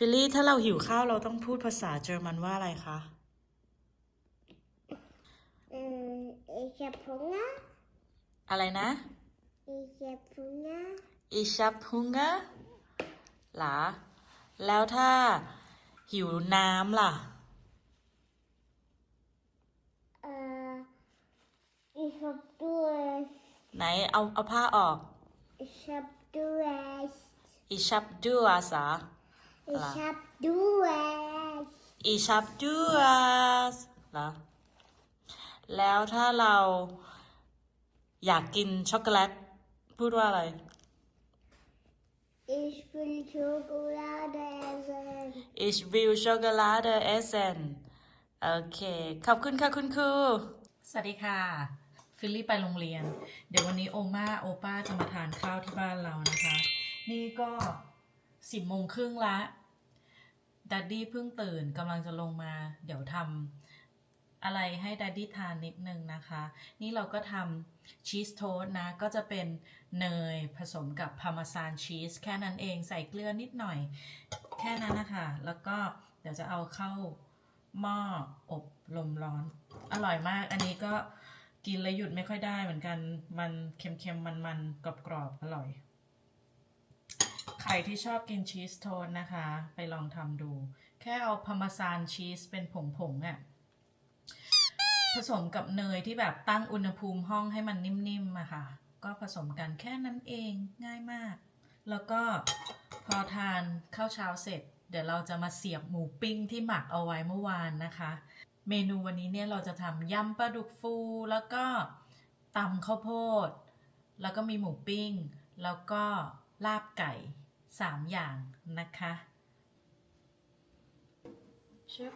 ฟิลลี่ถ้าเราหิวข้าวเราต้องพูดภาษาเยอรมันว่าอะไรคะ Äh, ich hab Hunger. อะไรนะ Ich hab Hunger. Ich hab Hunger หรอแล้วถ้าหิวน้ำล่ะ Äh, ich hab Durst. ไหนเอาเอาผ้าออก Ich hab Durst. Ich hab Durst เหรอ Ich hab Durst. Ich hab Durst เหรอแล้วถ้าเราอยากกินช็อกโกแลต พูดว่าอะไร Ich will Schokolade essen. Ich will Schokolade essen โอเค ขอบคุณค่ะคุณครู สวัสดีค่ะ ฟิลลี่ไปโรงเรียน เดี๋ยววันนี้โอมาโอป้าจะมาทานข้าวที่บ้านเรานะคะ นี่ก็ สิบโมงครึ่งละดัดดี้เพิ่งตื่นกำลังจะลงมา เดี๋ยวทำอะไรให้ดัดดี้ทานนิดนึงนะคะ นี่เราก็ทำชีสโทสนะ ก็จะเป็นเนยผสมกับพาร์มซานชีสแค่นั้นเองใส่เกลือนิดหน่อย แค่นั้นนะคะ แล้วก็เดี๋ยวจะเอาเข้าหม้ออบลมร้อน อร่อยมาก อันนี้ก็กินแล้วหยุดไม่ค่อยได้เหมือนกัน มันเค็มๆ มันๆ กรอบๆ อร่อย ใครที่ชอบกินชีสโทสต์นะคะ ไปลองทำดู แค่เอาพามาซานชีสเป็นผงๆอะ่ะผสมกับเนยที่แบบตั้งอุณหภูมิห้องให้มันนิ่มๆอะค่ะ ก็ผสมกันแค่นั้นเองง่ายมาก แล้วก็พอทานข้าวเช้าเสร็จ เดี๋ยวเราจะมาเสียบหมูปิ้งที่หมักเอาไว้เมื่อวานนะคะ เมนูวันนี้เนี่ยเราจะทำยำปลาดุกฟูแล้วก็ตำข้าวโพด แล้วก็มีหมูปิ้ง แล้วก็ลาบไก่ สามอย่างนะคะเชฟ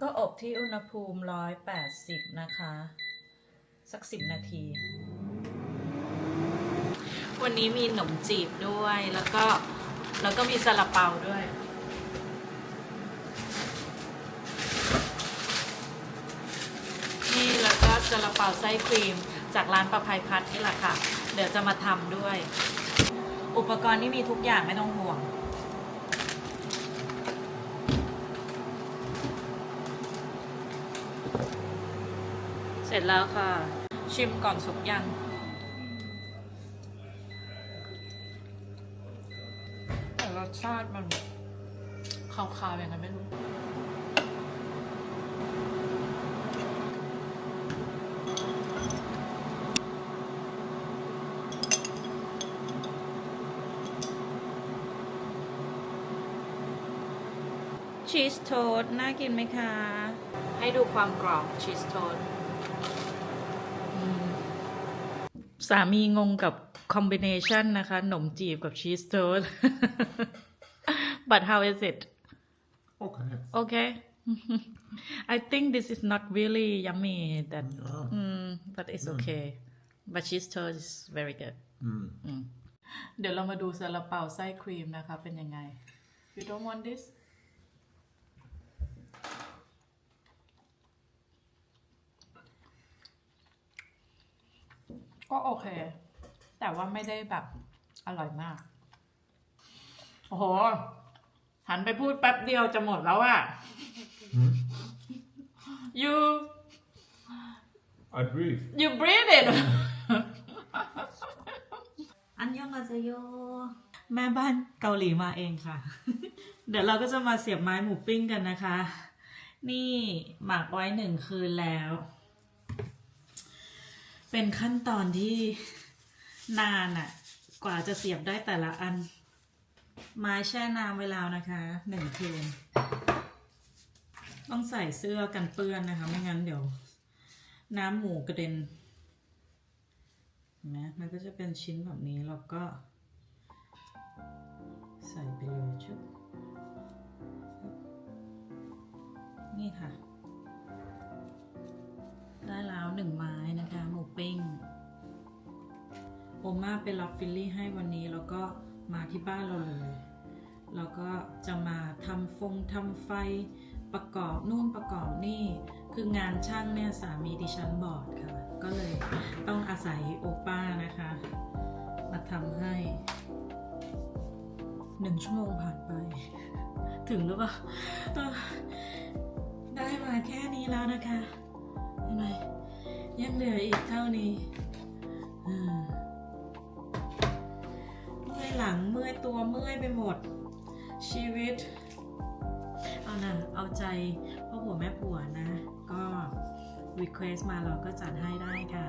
ก็อบที่อุณหภูมิ 180 นะคะ สัก 10 นาที วันนี้มีขนมจีบด้วยแล้วก็ แล้วก็มีซาลาเปาด้วย นี่แล้วก็ ซาลาเปาไส้ครีม จากร้านประภัยพัฒน์นี่แหละค่ะ เดี๋ยวจะมาทำด้วย อุปกรณ์นี่มีทุกอย่างไม่ต้องห่วง เสร็จแล้วค่ะ ชิมก่อนสุกยังแต่รสชาติมันคาวๆอย่างนั้นไม่รู้ ชีสโทสต์น่ากินไหมคะ ให้ดูความกรอบชีสโทสต์อืมสามีงงกับคอมบิเนชันนะคะขนมจีบกับชีสโทสต์ but how is it Okay. okay I think this is not really yummy that Ja. mm, but it's okay but cheese toast is very good Mm. อืมเดี๋ยวเรามาดูซาลาเปาไส้ครีมนะคะ เป็นยังไง you don't want this ก็โอเค แต่ว่าไม่ได้แบบอร่อยมาก โอ้โห หันไปพูดแป๊บเดียวจะหมดแล้วอะ Hmm? you I breathe. you breathe it อันยองอาเซโย แม่บ้านเกาหลีมาเองค่ะ เดี๋ยวเราก็จะมาเสียบไม้หมูปิ้งกันนะคะ นี่หมักไว้หนึ่งคืนแล้ว เป็นขั้นตอนที่นานอะกว่าจะเสียบได้แต่ละอัน ไม้แช่น้ำไว้แล้วนะคะหนึ่งคืนต้องใส่เสื้อกันเปื้อนนะคะ ไม่งั้นเดี๋ยว น้ำหมูกระเด็นนไหมมันก็จะเป็นชิ้นแบบนี้แล้วก็ ใส่ไปเลยชุบนี่ค่ะ ได้แล้วหนึ่งไม้นะคะ ปิ้งโอมาไปรับฟิลลี่ให้วันนี้แล้วก็มาที่บ้านเราเลย แล้วก็จะมาทำฟงทำไฟประกอบนู่นประกอบนี่คืองานช่างเนี่ยสามีดิฉันบอดค่ะ ก็เลยต้องอาศัยโอป้านะคะ มาทำให้หนึ่งชั่วโมงผ่านไป ถึงหรือเปล่าได้มาแค่นี้แล้วนะคะเห็นไหม ยังเหลืออีกเท่านี้เมื่อยหลังเมื่อยตัวเมื่อยไปหมด ชีวิต เอานะเอาใจพ่อผัวแม่ผัวนะ ก็ request มาเราก็จัดให้ได้ค่ะ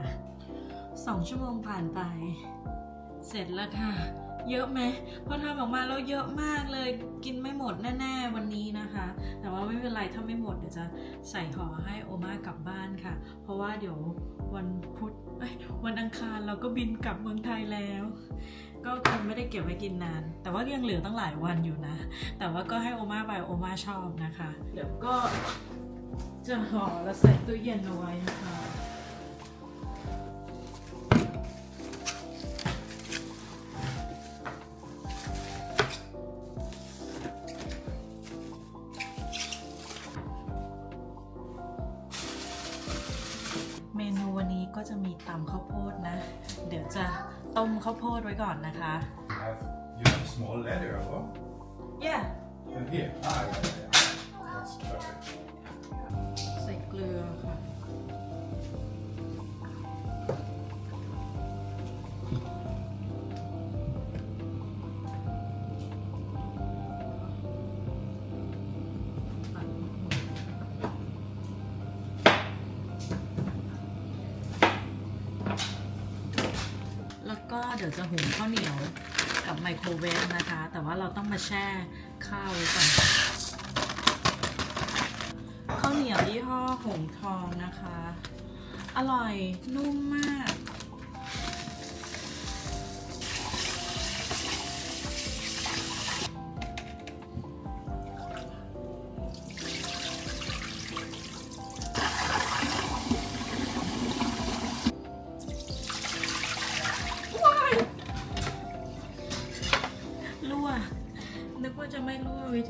สองชั่วโมงผ่านไป เสร็จแล้วค่ะ เยอะไหมพอทำออกมาแล้วเยอะมากเลยกินไม่หมดแน่ๆวันนี้นะคะ แต่ว่าไม่เป็นไรถ้าไม่หมดเดี๋ยวจะใส่ห่อให้โอมากลับบ้านค่ะ เพราะว่าเดี๋ยววันพุธวันอังคารเราก็บินกลับเมืองไทยแล้ว ก็คงไม่ได้เก็บไว้กินนาน แต่ว่ายังเหลือตั้งหลายวันอยู่นะ แต่ว่าก็ให้โอมาไปโอมาชอบนะคะ เดี๋ยวก็จะห่อแล้วใส่ตู้เย็นเอาไว้นะคะ ต้มข้าวโพดไว้ก่อนนะคะ You have, you have a small ladder, or yeah And here. Ah, yeah, yeah, หุงข้าวเหนียวกับไมโครเวฟนะคะ แต่ว่าเราต้องมาแช่ข้าวไว้ก่อนข้าวเหนียวยี่ห้อหงทองนะคะ อร่อยนุ่มมาก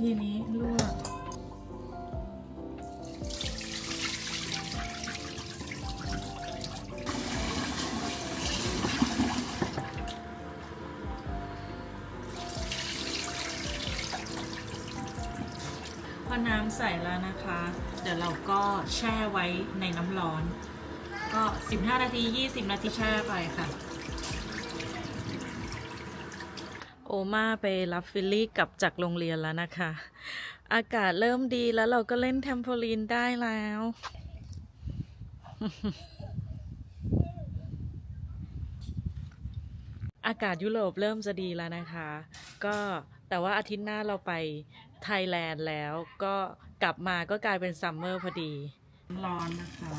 ไม่รั่ววิธีนี้รั่วพอน้ำใส่แล้วนะคะ เดี๋ยวเราก็แช่ไว้ในน้ำร้อน ก็ 15 นาที 20 นาทีแช่ไปค่ะ โอมาไปรับฟิลลี่กลับจากโรงเรียนแล้วนะคะ อากาศเริ่มดีแล้วเราก็เล่นแทมโพลีนได้แล้ว อากาศยุโรปเริ่มจะดีแล้วนะคะ ก็แต่ว่าอาทิตย์หน้าเราไปไทยแลนด์แล้วก็กลับมาก็กลายเป็นซัมเมอร์พอดี ร้อนนะคะ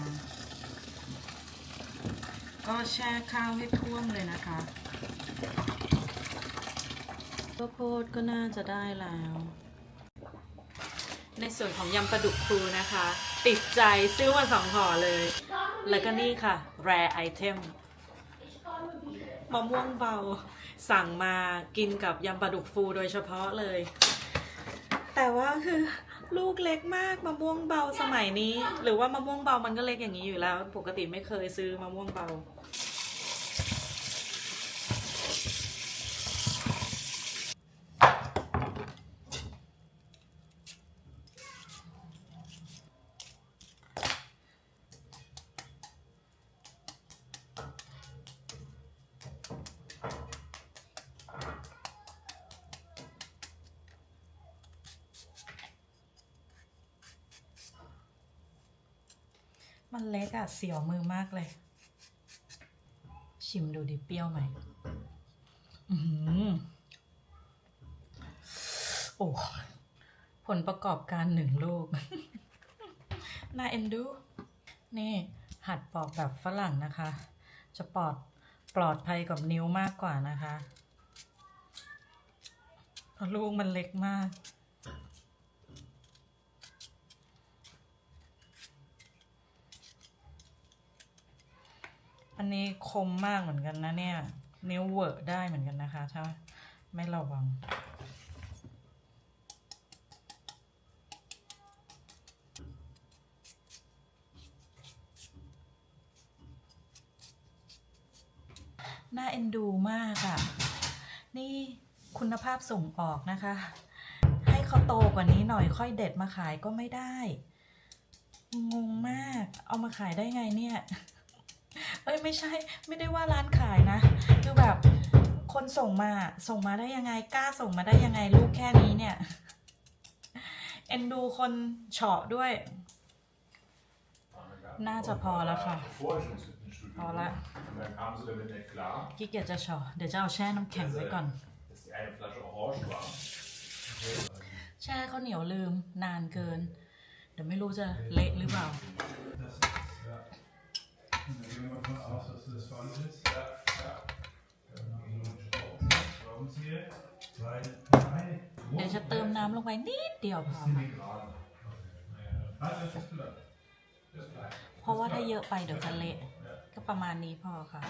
ก็แช่ข้าวให้ท่วมเลยนะคะ ข้าวโพดก็น่าจะได้แล้ว ในส่วนของยำปลาดุกฟูนะคะ ติดใจซื้อมาสองห่อเลย แล้วก็นี่ค่ะ rare item มะม่วงเบาสั่งมากินกับยำปลาดุกฟูโดยเฉพาะเลย แต่ว่าคือลูกเล็กมากมะม่วงเบาสมัยนี้ หรือว่ามะม่วงเบามันก็เล็กอย่างนี้อยู่แล้ว ปกติไม่เคยซื้อมะม่วงเบา มันเล็กอะเสียวมือมากเลย ชิมดูดิเปรี้ยวไหมอือหือโอ้ผลประกอบการหนึ่งลูก น่าเอ็นดู นี่หัดปอกแบบฝรั่งนะคะ จะปลอดปลอดภัยกับนิ้วมากกว่านะคะ เพราะลูกมันเล็กมาก อันนี้คมมากเหมือนกันนะเนี่ย นิ้วเวอะได้เหมือนกันนะคะ ถ้าไม่ระวัง น่าเอ็นดูมากอะ่ะ นี่คุณภาพส่งออกนะคะ ให้เขาโตกว่านี้หน่อยค่อยเด็ดมาขายก็ไม่ได้ งงมาก เอามาขายได้ไงเนี่ย เอ้ยไม่ใช่ไม่ได้ว่าร้านขายนะคือแบบคนส่งมาส่งมาได้ยังไงกล้าส่งมาได้ยังไงลูกแค่นี้เนี่ยเอ็นดูคนเฉาะด้วย น่าจะพอแล้วค่ะ พอละขี้เกียจจะเฉาะเดี๋ยวจะเอาแช่น้ำแข็งไว้ก่อน แช่ข้าวเหนียวลืมนานเกิน เดี๋ยวไม่รู้จะเละหรือเปล่า Das ist, ja. Und dann gehen wir davon aus, dass das falsch ist. Ja, ja. Warum hier? Weil drei เดี๋ยวจะเติมน้ำลงไปนิดเดียวพอ Sind die gerade? Ah, das ist klar. Das bleibt. เพราะว่าถ้าเยอะไปเดี๋ยวจะเละก็ประมาณนี้พอค่ะ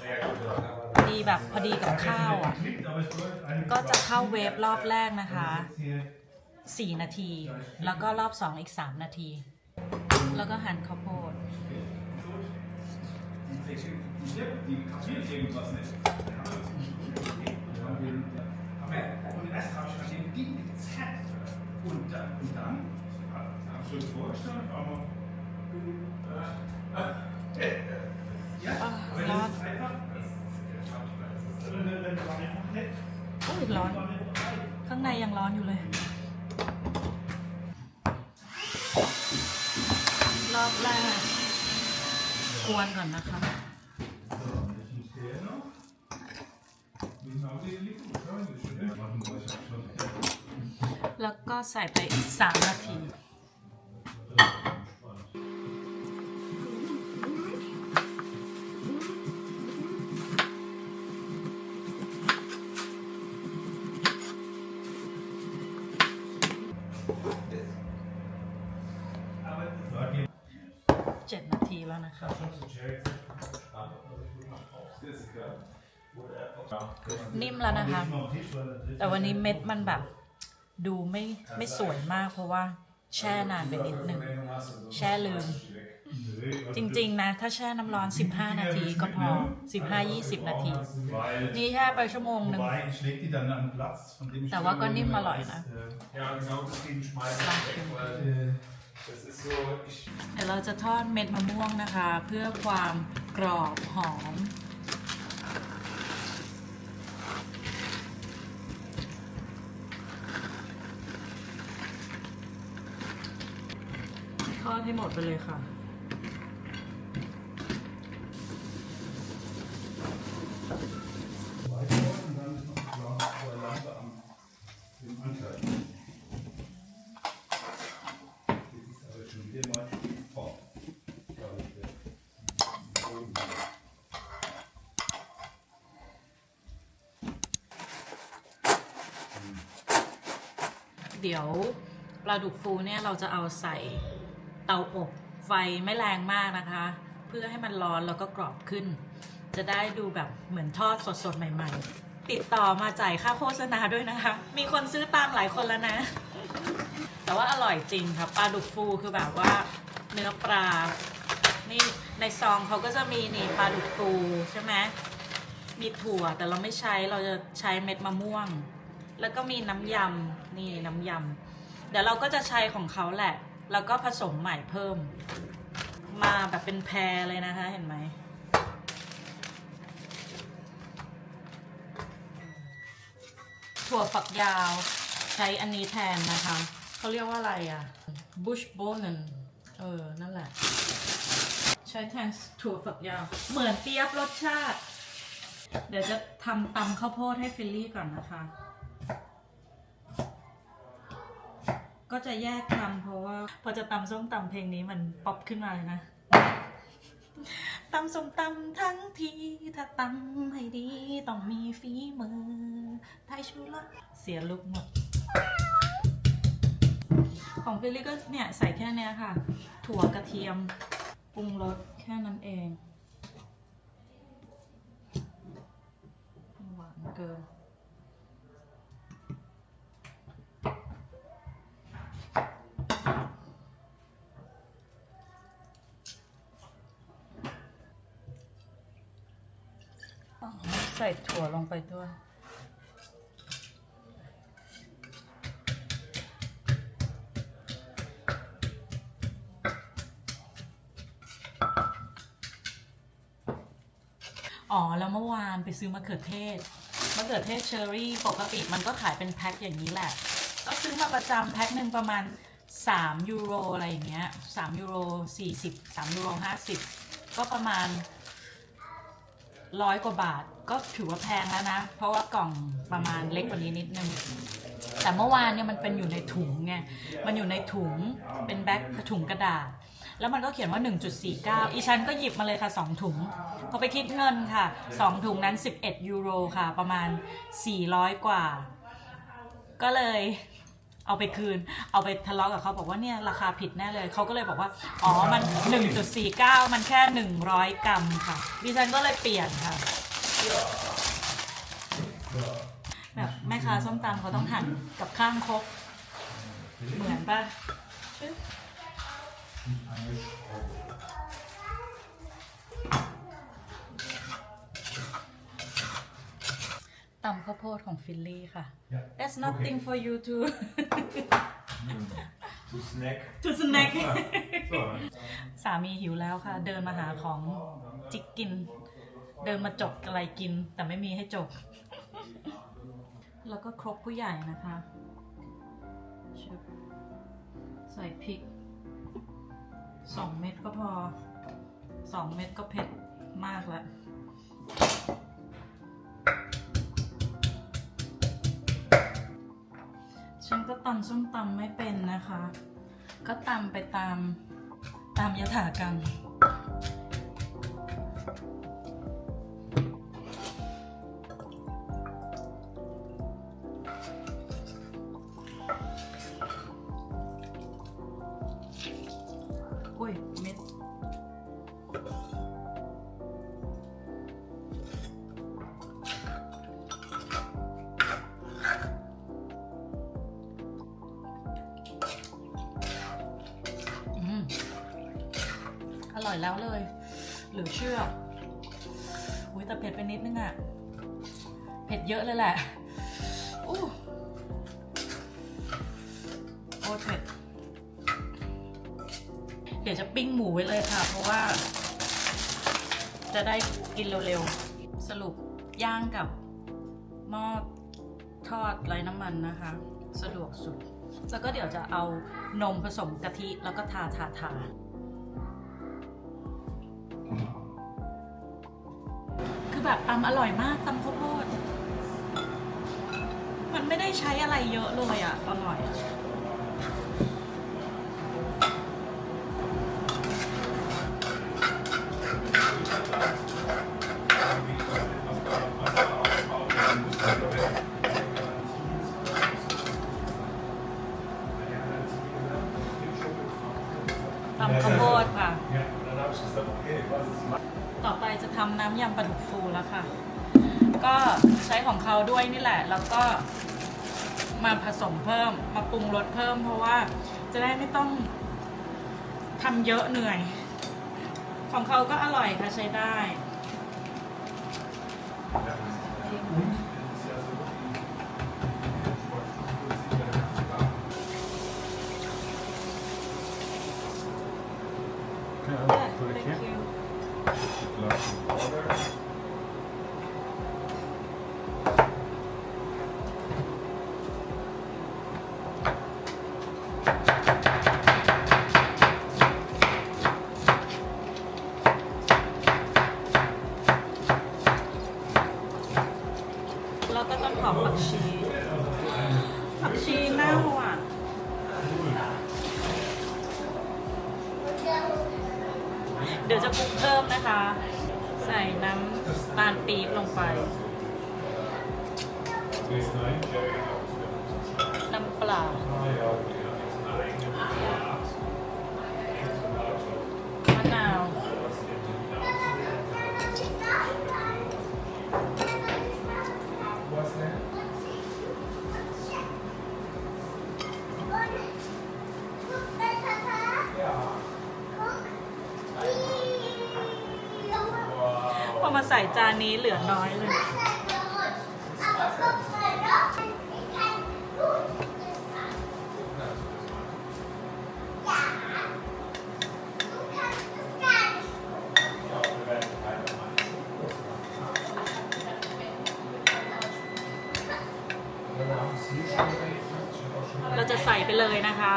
Naja, gut, dann haben พอดีแบบพอดีกับข้าวอะ Klickt, aber es läuft eigentlich ก็จะเข้าเวฟรอบแรกนะคะ Jetzt hier 4นาที แล้วก็รอบ2อีก 3 นาที แล้วก็หั่นข้าวโพด Die, die kapiert irgendwas nicht. Und erst habe ich an dem Ding gezerrt. Und dann, und dann hast du vorgestellt, aber. Ja, aber das ist einfach. Wenn du einfach nicht. อุ้ยร้อน ข้างในยังร้อนอยู่เลย รอบแรกกวนก่อนนะคะ So, jetzt muss der noch. Wie genau der liegt? Ja, das ist schon machen, was ich schon แล้วก็ ใส่ไปอีก 3 นาที Sag dir. 7นาทีแล้วนะคะ นิ่มแล้วนะคะ แต่วันนี้เม็ดมันแบบ ดูไม่ไม่สวยมากเพราะว่าแช่นานไปนิดนึง แช่ลืม จริงๆนะ ถ้าแช่น้ำร้อน 15 นาทีก็พอ 15-20 นาที นี่แช่ไปชั่วโมงหนึ่ง แต่ว่าก็นิ่มอร่อยนะเดี๋ยวเราจะทอดเม็ดมะม่วงนะคะ เพื่อความกรอบหอม ทอดให้หมดไปเลยค่ะ เดี๋ยวปลาดุกฟูเนี่ยเราจะเอาใส่ เตาอบไฟไม่แรงมากนะคะ เพื่อให้มันร้อนแล้วก็กรอบขึ้น จะได้ดูแบบเหมือนทอดสดๆ ใหม่ ๆ ติดต่อมาจ่ายค่าโฆษณาด้วยนะคะ มีคนซื้อตามหลายคนแล้วนะ แต่ว่าอร่อยจริงค่ะปลาดุกฟูคือแบบว่าเนื้อปลา นี่ในซองเขาก็จะมีนี่ปลาดุกฟูใช่ไหมมีถั่วแต่เราไม่ใช้เราจะใช้เม็ดมะม่วง แล้วก็มีน้ำยำนี่น้ำยำเดี๋ยวเราก็จะใช้ของเขาแหละ แล้วก็ผสมใหม่เพิ่ม มาแบบเป็นแพรเลยนะคะเห็นไหมถั่วฝักยาวใช้อันนี้แทนนะคะเขาเรียกว่าอะไรอะ bush bonen เออ นั่นแหละ ใช้แทนถั่วฝักยาว เหมือนเปียบรสชาติ เดี๋ยวจะทำตำข้าวโพดให้ฟิลลี่ก่อนนะคะ ก็จะแยกทำเพราะว่า พอจะตำส้มตำเพลงนี้มันป๊อปขึ้นมาเลยนะตำส้มตำทั้งทีถ้าตำให้ดีต้องมีฝีมือไทยชูรสเสียลุกหมดของฟิลลี่ก็เนี่ยใส่แค่เนี้ยค่ะ ถั่วกระเทียมปรุงรสแค่นั้นเอง หวานเกิน ใส่ถั่วลงไปด้วย อ๋อ แล้วเมื่อวานไปซื้อมะเขือเทศ มะเขือเทศเชอรี่ปกติมันก็ขายเป็นแพ็คอย่างนี้แหละ ก็ซื้อมาประจำแพ็คหนึ่งประมาณ 3 ยูโรอะไรอย่างเงี้ย 3 ยูโร 40 3 ยูโร 50 ก็ประมาณ ร้อยกว่าบาทก็ถือว่าแพงแล้วนะ เพราะว่ากล่องประมาณเล็กกว่านี้นิดนึง แต่เมื่อวานเนี่ยมันเป็นอยู่ในถุงไง มันอยู่ในถุงเป็นแบ็คถุงกระดาษ แล้วมันก็เขียนว่า 1.49 อีฉันก็หยิบมาเลยค่ะ 2 ถุงพอไปคิดเงินค่ะ 2 ถุงนั้น 11 ยูโรค่ะ ประมาณ 400 กว่า ก็เลย เอาไปคืน เอาไปทะเลาะกับเขาบอกว่าเนี่ยราคาผิดแน่เลย เขาก็เลยบอกว่า อ๋อ มัน 1.49 มันแค่ 100 กรัมค่ะ ดิฉันก็เลยเปลี่ยนค่ะ แบบแม่ค้าส้มตำเขาต้องหั่นกับข้างครกเหมือนปะชึบ ตำข้าวโพดของฟิลลี่ค่ะ Yeah. That's nothing for you to To snack. to snack So, สามีหิวแล้วค่ะ เดินมาหาของจิกกิน เดินมาจกอะไรกิน แต่ไม่มีให้จก แล้วก็ครบผู้ใหญ่นะคะชึบใส่พริกสองเม็ดก็พอสองเม็ดก็เผ็ดมากแล้ว ฉันก็ตำส้มตำไม่เป็นนะคะ ก็ตำไปตามตามยถากรรม กินเร็วๆ สรุปย่างกับหม้อทอดไร้น้ำมันนะคะ สะดวกสุด แล้วก็เดี๋ยวจะเอานมผสมกะทิแล้วก็ทาทาทาคือแบบตำอร่อยมากตำข้าวโพดมันไม่ได้ใช้อะไรเยอะเลยอะ่ะอร่อยอะตำข้าวโพดค่ะ ja, und dann habe ich gesagt, okay, was ist mein ต่อไปจะทำน้ำยำปลาดุกฟูแล้วค่ะ ก็ใช้ของเขาด้วยนี่แหละ แล้ว ก็มาผสมเพิ่ม มาปรุงรสเพิ่ม เพราะว่าจะได้ไม่ต้องทำเยอะเหนื่อย ของเขาก็อร่อยค่ะใช้ได้ เดี๋ยวจะปรุงเพิ่มนะคะ ใส่น้ำตาลปี๊บลงไป Bis nein, Jerry. น้ำเปล่า นนี้เหลือน้อยเลย เราจะใส่ไปเลยนะคะ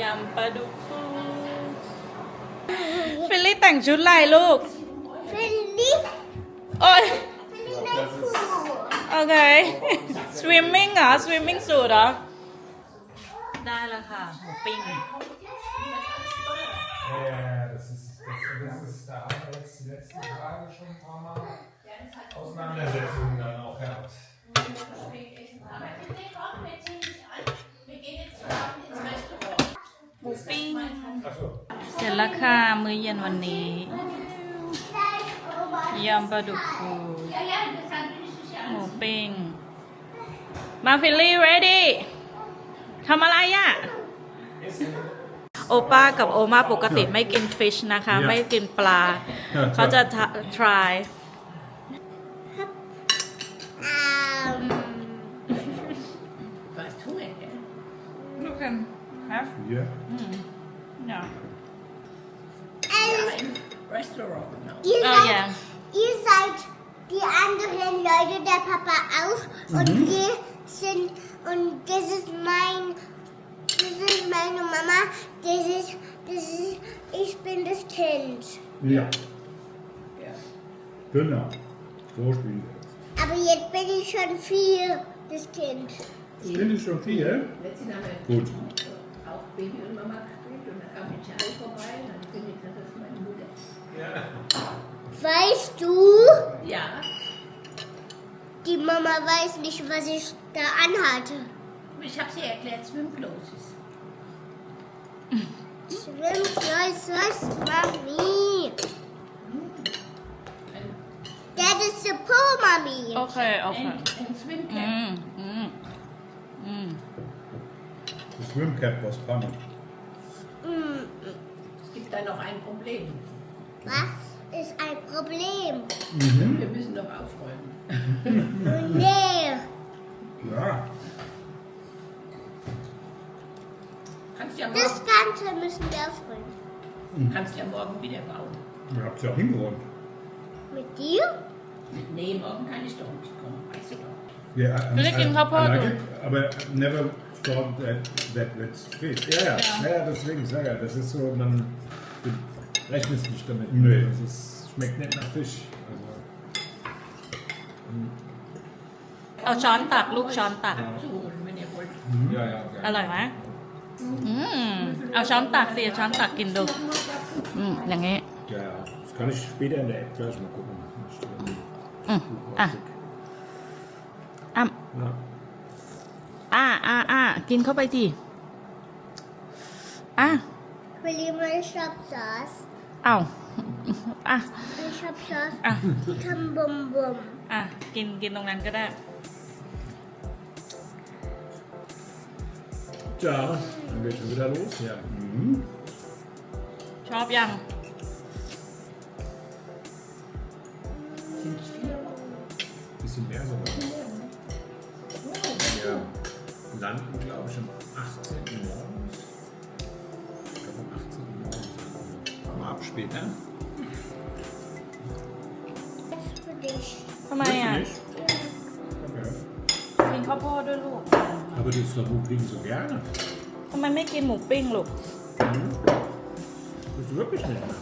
ยำปลาดุกฟูฟิลลี่แต่งชุดลายลูก Philly, โอ้ย Philly next to โอเค swimming เหรอ swimming สูตรเหรอ ได้แล้วค่ะหมูปิ้ง Ja, das ist, das, das ist, da haben wir jetzt die letzten Tage schon ein paar Mal Auseinandersetzungen dann auch gehabt. ร็จแล้วค่ะ มื้อเย็นวันนี้ ยำปลาดุกฟู Ja, ja, deshalb will ich dich ja หมูปิ้งมาฟิลลี่ ready ทำอะไรอะโอป้ากับโอมาปกติไม่กินฟิชนะคะ Yeah. ไม่กินปลา Yeah, เขาจะ try Um, Weißt du, ey? you can have Hier. yeah and Ein Restaurant, genau. ihr, oh seid, yeah ihr seid die anderen Leute, der Papa auch. Und wir sind, und das ist mein, das ist meine Mama, das ist, das ist, ich bin das Kind. Ja, Ja. genau. So spielen wir. Aber jetzt bin ich schon vier, das Kind. Das finde ich schon wir Gut. auch Baby und Mama gespielt und dann kam die Charlie vorbei und dann findet er, das Weißt du, Ja, die Mama weiß nicht, was ich da anhatte. ich habe sie erklärt, Swimclothes ist. Schwimmkreuz, was, Mami? Ein, That is the pool, Mami. โอเคโอเค ein, ein Swimcap. อืมอืมอืม Das Swimcap aus Panne. Mm, Es gibt da noch ein Problem. Was ist ein Problem? Mhm. Wir müssen noch aufräumen. Nee. Ja. Kannst ja Das morgen, Ganze müssen wir aufräumen. kannst ja morgen wieder bauen. Ihr habt ja auch hingeräumt. Mit dir? Nee, morgen kann ich doch nicht kommen, weißt du doch. Ja, ich Kapotte? I like it, aber never thought that, that that's fish. Ja, ja, ja. ja deswegen sag ja, das ist so, man rechnest nicht damit. Nee. Das ist, schmeckt nicht nach Fisch. Also, เอาช้อนตักลูกช้อนตัก Abzuholen, wenn ihr wollt. ja, ja. Okay. อร่อยไหมอืมเอาช้อนตักสิเอาช้อนตักกินดู อืมอย่างงี้ Ja, ja. Das kann ich später in der App gleich mal gucken. Ich, ähm, Mm. Buch Ah. rausschick. อะ Ja. อ่าอ่าอ่ากินเข้าไปดิอะ Will ihr meine Shopsauce? เอาอะ Meine Shopsauce. Ah. Die kann Bum Bum. อะ กินกินตรงนั้นก็ได้ Tja, dann geht schon wieder los. Ja. Mhm. ชอบยัง Sind es vier Wochen? Bisschen mehr sogar. Wir landen, glaube ich, am 18. morgens. Mal ab später. Das ist für dich. ทำไมอะ Wirklich? Okay. กินข้าวโพดด้วยลูก Aber das ist doch Buchling so gerne. ทำไมไม่กินหมูปิ้งลูก Mhm. Das ist wirklich nicht mehr.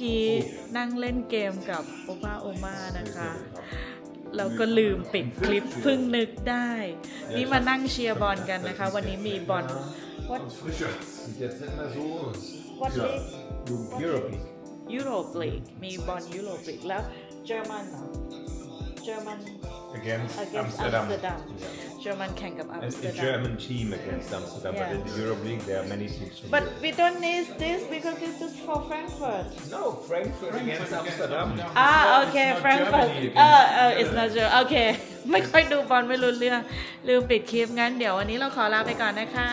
กี้นั่งเล่นเกมกับโอป้าโอมานะคะแล้วก็ลืมปิดคลิปเพิ่งนึกได้ นี่มานั่งเชียร์บอลกันนะคะ วันนี้มีบอล What Frischer. Sieht jetzt nicht mehr so aus. What Ja. league? Europe League. ยุโรปลีกมีบอลยุโรปลีกแล้วเยอรมันเหรอ German against, against Amsterdam. Amsterdam Yeah. German แข่งกับ And a Amsterdam German team against Amsterdam, Yeah. but in the Europe League there are many teams from but Europe. we don't need this because this is for Frankfurt No, Frankfurt, against Amsterdam. อ่า not- โอเค it's not Frankfurt Germany เอ against อเออ it's not sure โอเคไม่ค่อยดูบอลไม่รู้เรื่อง ลืมปิดคลิปงั้นเดี๋ยววันนี้เราขอลาไปก่อนนะคะ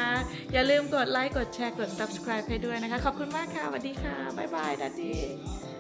อย่าลืมกดไลค์กดแชร์กด subscribe ให้ด้วยนะคะ ขอบคุณมากค่ะสวัสดีค่ะ บ๊ายบายดัดดี้